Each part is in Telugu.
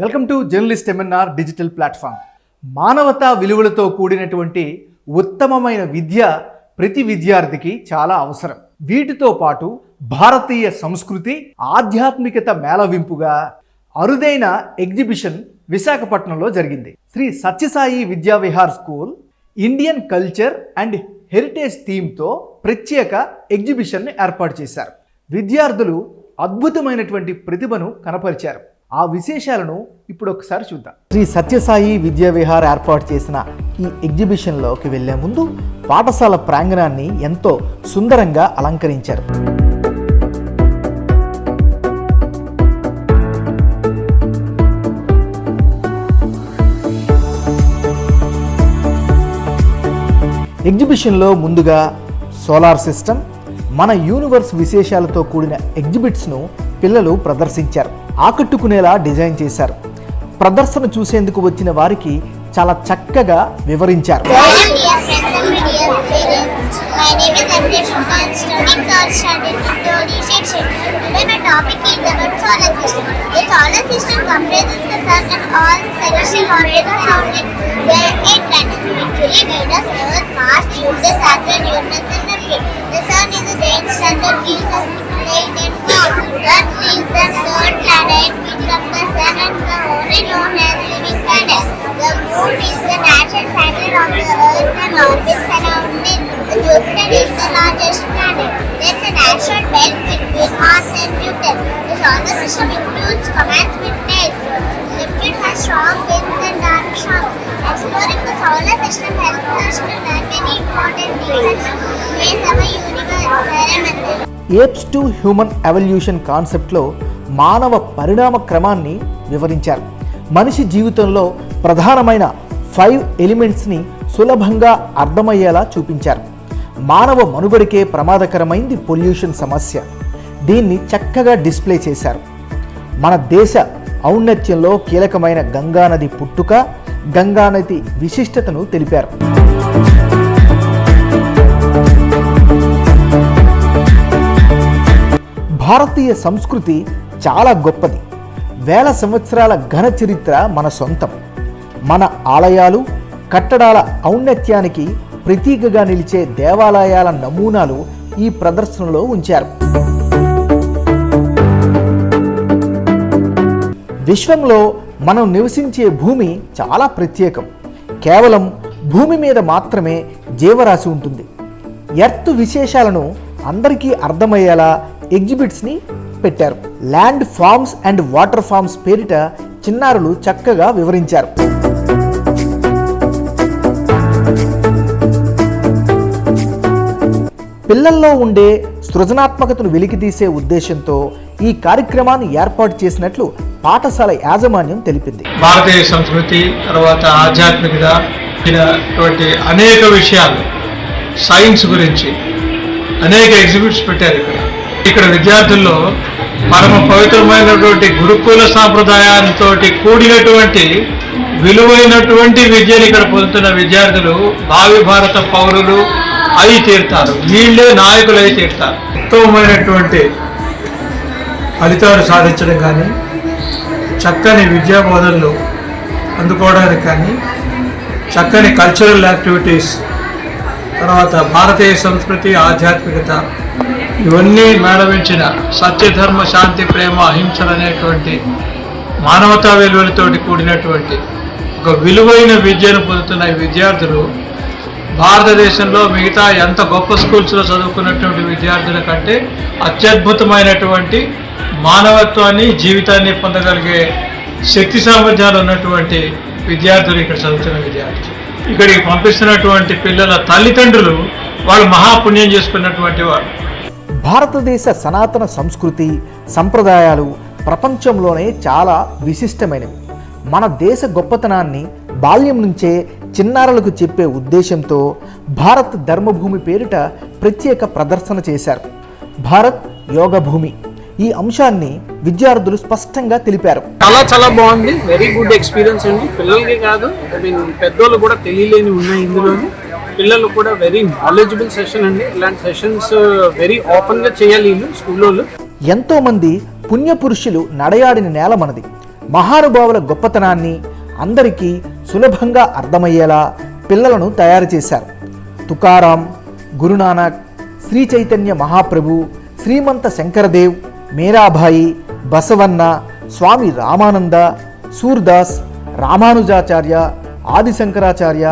Welcome to journalist MNR digital platform మానవతా విలువలతో కూడినటువంటి ఉత్తమమైన విద్య ప్రతి విద్యార్థికి చాలా అవసరం. వీటితో పాటు భారతీయ సంస్కృతి ఆధ్యాత్మికత మేళవింపుగా అరుదైన ఎగ్జిబిషన్ విశాఖపట్నంలో జరిగింది. Shri Sathya Sai Vidya Vihar school Indian culture and heritage థీమ్తో ప్రత్యేక ఎగ్జిబిషన్ని ఏర్పాటు చేశారు. విద్యార్థులు అద్భుతమైనటువంటి ప్రతిభను కనపరిచారు. ఆ విశేషాలను ఇప్పుడు ఒకసారి చూద్దాం. శ్రీ సత్యసాయి విద్యా విహార్ ఏర్పాటు చేసిన ఈ ఎగ్జిబిషన్లోకి వెళ్ళే ముందు పాఠశాల ప్రాంగణాన్ని ఎంతో సుందరంగా అలంకరించారు. ఎగ్జిబిషన్లో ముందుగా సోలార్ సిస్టమ్ మన యూనివర్స్ విశేషాలతో కూడిన ఎగ్జిబిట్స్ను పిల్లలు ప్రదర్శించారు. ఆకట్టుకునేలా డిజైన్ చేశారు. ప్రదర్శన చూసేందుకు వచ్చిన వారికి చాలా చక్కగా వివరించారు. Solar includes commencement days, lifted Neptune strong winds and dark shocks. Exploring the solar system helps us to learn many important things. Praise our universe. Apes to human evolution కాన్సెప్ట్లో మానవ పరిణామ క్రమాన్ని వివరించారు మనిషి జీవితంలో ప్రధానమైన ఫైవ్ ఎలిమెంట్స్ని సులభంగా అర్థమయ్యేలా చూపించారు మానవ మనుగడికే ప్రమాదకరమైంది పొల్యూషన్ సమస్య దీన్ని చక్కగా డిస్ప్లే చేశారు మన దేశ ఔన్నత్యంలో కీలకమైన గంగానది పుట్టుక గంగానది విశిష్టతను తెలిపారు. భారతీయ సంస్కృతి చాలా గొప్పది. వేల సంవత్సరాల ఘన చరిత్ర మన సొంతం. మన ఆలయాలు కట్టడాల ఔన్నత్యానికి ప్రతీకగా నిలిచే దేవాలయాల నమూనాలు ఈ ప్రదర్శనలో ఉంచారు. విశ్వంలో మనం నివసించే భూమి చాలా ప్రత్యేకం. కేవలం భూమి మీద మాత్రమే జీవరాశి ఉంటుంది. ఎర్త్ విశేషాలను అందరికీ అర్థమయ్యేలా ఎగ్జిబిట్స్ని పెట్టారు. Land forms and water forms పేరిట చిన్నారులు చక్కగా వివరించారు. పిల్లల్లో ఉండే సృజనాత్మకతను వెలికితీసే ఉద్దేశంతో ఈ కార్యక్రమాన్ని ఏర్పాటు చేసినట్లు పాఠశాల యాజమాన్యం తెలిపింది. భారతీయ సంస్కృతి తర్వాత ఆధ్యాత్మికత అనేక విషయాలు సైన్స్ గురించి అనేక ఎగ్జిబిట్స్ పెట్టారు ఇక్కడ. ఇక్కడ విద్యార్థుల్లో పరమ పవిత్రమైనటువంటి గురుకుల సాంప్రదాయాలతో కూడినటువంటి విలువైనటువంటి విద్యను ఇక్కడ పొందుతున్న విద్యార్థులు భావి భారత పౌరులు అయి తీరుతారు. వీళ్ళే నాయకులు అయి తీరుతారు. ఉత్తమమైనటువంటి ఫలితాలు సాధించడం కానీ చక్కని విద్యా బోధనలు అందుకోవడానికి కానీ చక్కని కల్చరల్ యాక్టివిటీస్ తర్వాత భారతీయ సంస్కృతి ఆధ్యాత్మికత ఇవన్నీ మేళవించిన సత్యధర్మ శాంతి ప్రేమ అహింసలు అనేటువంటి మానవతా విలువలతోటి కూడినటువంటి ఒక విలువైన విద్యను పొందుతున్న ఈ విద్యార్థులు భారతదేశంలో మిగతా ఎంత గొప్ప స్కూల్స్లో చదువుకున్నటువంటి విద్యార్థుల కంటే అత్యద్భుతమైనటువంటి మానవత్వాన్ని జీవితాన్ని పొందగలిగే శక్తి సామర్థ్యాలు ఉన్నటువంటి విద్యార్థులు ఇక్కడ చదువుతున్న విద్యార్థులు. ఇక్కడికి పంపిస్తున్నటువంటి పిల్లల తల్లిదండ్రులు వాళ్ళు మహాపుణ్యం చేసుకున్నటువంటి వారు. భారతదేశ సనాతన సంస్కృతి సంప్రదాయాలు ప్రపంచంలోనే చాలా విశిష్టమైనవి. మన దేశ గొప్పతనాన్ని బాల్యం నుంచే చిన్నారులకు చెప్పే ఉద్దేశంతో భారత్ ధర్మభూమి పేరిట ప్రత్యేక ప్రదర్శన చేశారు. భారత్ యోగ భూమి. ఈ అంశాన్ని విద్యార్థులు స్పష్టంగా తెలిపారు. చాలా చాలా బాగుంది. వెరీ గుడ్ ఎక్స్పీరియన్స్ అండి. పిల్లలకి కాదు ఐ మీన్ పెద్దోళ్ళు కూడా తెలియలేని ఉన్నాయి ఇందులోని. పిల్లలు కూడా వెరీ నాలెడ్జబుల్ సెషన్ అండి. ఇలాంటి సెషన్స్ వెరీ ఓపెన్గా చేయాలి వీళ్ళు స్కూల్లో ఎంతోమంది పుణ్యపురుషులు నడయాడిన నేల మనది. మహానుభావుల గొప్పతనాన్ని అందరికీ సులభంగా అర్థమయ్యేలా పిల్లలను తయారు చేశారు. తుకారాం గురునానక్ శ్రీ చైతన్య మహాప్రభు శ్రీమంత శంకరదేవ్ మీరాబాయి బసవన్న స్వామి రామానంద సూర్దాస్ రామానుజాచార్య ఆదిశంకరాచార్య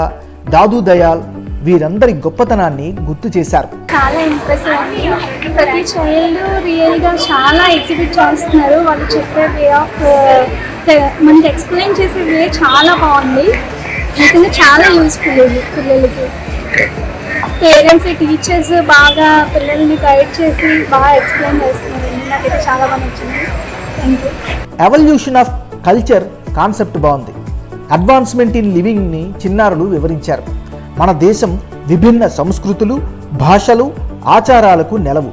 దాదు దయాల్ వీరందరి గొప్పతనాన్ని గుర్తు చేశారు. చాలా ఇంప్రెసివ్ అండి. ప్రతి చైల్డ్ రియల్గా చాలా ఎగ్జిబిట్ చేస్తున్నారు. వాళ్ళు చెప్పే వే ఆఫ్ మనకి ఎక్స్ప్లెయిన్ చేసే వే చాలా బాగుంది. నిజంగా చాలా యూస్ఫుల్ ఇది పిల్లలకి. పేరెంట్స్ టీచర్స్ బాగా పిల్లల్ని గైడ్ చేసి బాగా ఎక్స్ప్లెయిన్ చేస్తున్నారు. నాకైతే చాలా బాగా నచ్చింది. Thank you evolution of culture concept బాగుంది. అడ్వాన్స్మెంట్ ఇన్ లివింగ్ని చిన్నారులు వివరించారు. మన దేశం విభిన్న సంస్కృతులు భాషలు ఆచారాలకు నెలవు.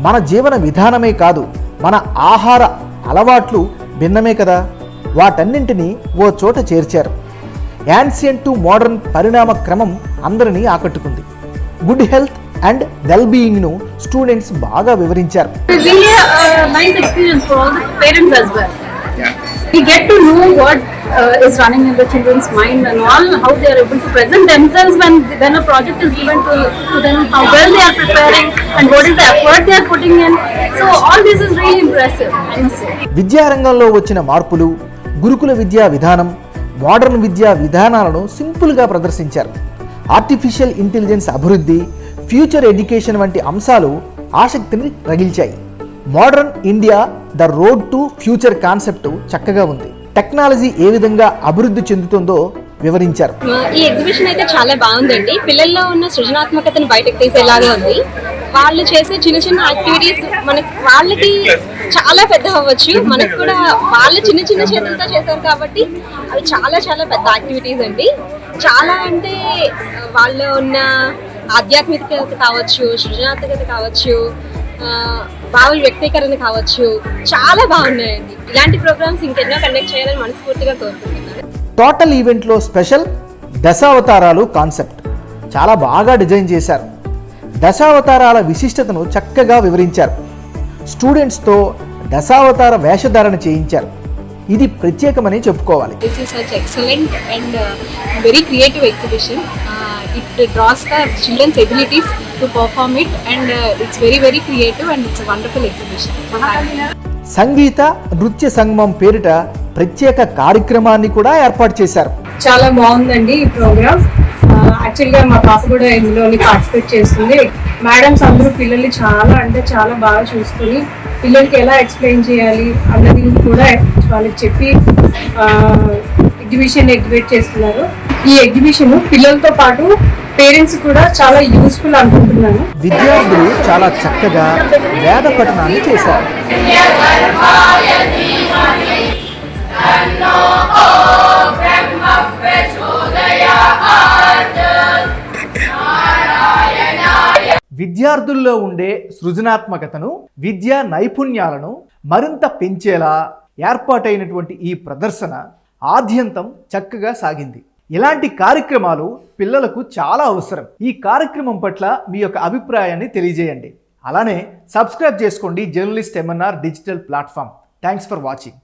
మన జీవన విధానమే కాదు మన ఆహార అలవాట్లు భిన్నమే కదా? వాటన్నింటినీ ఓ చోట చేర్చారు యాన్సియన్ టు మోడర్న్ పరిణామ క్రమం అందరినీ ఆకట్టుకుంది గుడ్ హెల్త్ అండ్ వెల్ బీయింగ్ను స్టూడెంట్స్ బాగా వివరించారు really a nice experience for all the parents as well. We get to know what uh, is running in the children's mind and all, how they are able to present themselves when when a project is given to, to them, how well they are preparing and what is the effort they are putting in. So all this is really impressive, I must say. విద్యారంగంలో వచ్చిన మార్పులు గురుకుల విద్యా విధానం మోడర్న్ విద్యా విధానాలను సింపుల్గా ప్రదర్శించారు. ఆర్టిఫిషియల్ ఇంటెలిజెన్స్ అభివృద్ధి ఫ్యూచర్ ఎడ్యుకేషన్ వంటి అంశాలు ఆసక్తిని రగిల్చాయి. Modern India the road to future concept చక్కగా ఉంది. టెక్నాలజీ ఏ విధంగా అభివృద్ధి చెందుతుందో వివరించారు. ఈ ఎగ్జిబిషన్ అయితే చాలా బాగుందండి. పిల్లల్లో ఉన్న సృజనాత్మకతను బయటకు తీసేలాగా ఉంది. వాళ్ళు చేసే చిన్న చిన్న యాక్టివిటీస్ మనకి వాళ్ళకి చాలా పెద్ద అవ్వచ్చు మనకు కూడా వాళ్ళు చిన్న చిన్న చేతులతో చేశారు కాబట్టి అవి చాలా చాలా పెద్ద యాక్టివిటీస్ అండి. చాలా అంటే వాళ్ళ ఉన్న ఆధ్యాత్మికత కావచ్చు సృజనాత్మకత కావచ్చు ఆ, భావ వ్యక్తీకరణ కావచ్చు చాలా బాగున్నాయండి. ఇలాంటి ప్రోగ్రామ్స్ ఇంకెన్నో కండక్ట్ చేయాలని మనస్ఫూర్తిగా కోరుకుంటున్నాను. టోటల్ ఈవెంట్లో స్పెషల్ దశావతారాలు కాన్సెప్ట్ చాలా బాగా డిజైన్ చేశారు. దశావతారాల విశిష్టతను చక్కగా వివరించారు. స్టూడెంట్స్తో దశావతార వేషధారణ చేయించారు. ఇది ప్రత్యేకమని చెప్పుకోవాలి. Excellent and very creative exhibition it draws the children's abilities to perform it and it's very very creative and it's wonderful exhibition సంగీత నృత్య సంగమం పేరిట ప్రత్యేక కార్యక్రమాన్ని కూడా ఏర్పాటు చేశారు. చాలా బాగుందండి ఈ ప్రోగ్రామ్. యాక్చువల్గా మా పాప కూడా ఇందులోని పార్టిసిపేట్ చేస్తుంది. మేడమ్స్ అందరూ పిల్లల్ని చాలా అంటే చాలా బాగా చూసుకుని పిల్లలకి ఎలా ఎక్స్ప్లెయిన్ చేయాలి అన్నది కూడా వాళ్ళకి చెప్పి ఎగ్జిబిషన్ ఎగ్జిబిట్ చేస్తున్నారు. ఈ ఎగ్జిబిషన్ పిల్లలతో పాటు పేరెంట్స్ కూడా చాలా యూస్ఫుల్ అనుకుంటున్నాను. విద్యార్థులు చాలా చక్కగా వేద పఠనాన్ని చేశారు. విద్యార్థుల్లో ఉండే సృజనాత్మకతను విద్యా నైపుణ్యాలను మరింత పెంచేలా ఏర్పాటైనటువంటి ఈ ప్రదర్శన ఆద్యంతం చక్కగా సాగింది. ఇలాంటి కార్యక్రమాలు పిల్లలకు చాలా అవసరం. ఈ కార్యక్రమం పట్ల మీ యొక్క అభిప్రాయాన్ని తెలియజేయండి. అలానే సబ్స్క్రైబ్ చేసుకోండి journalist MNR digital platform thanks for watching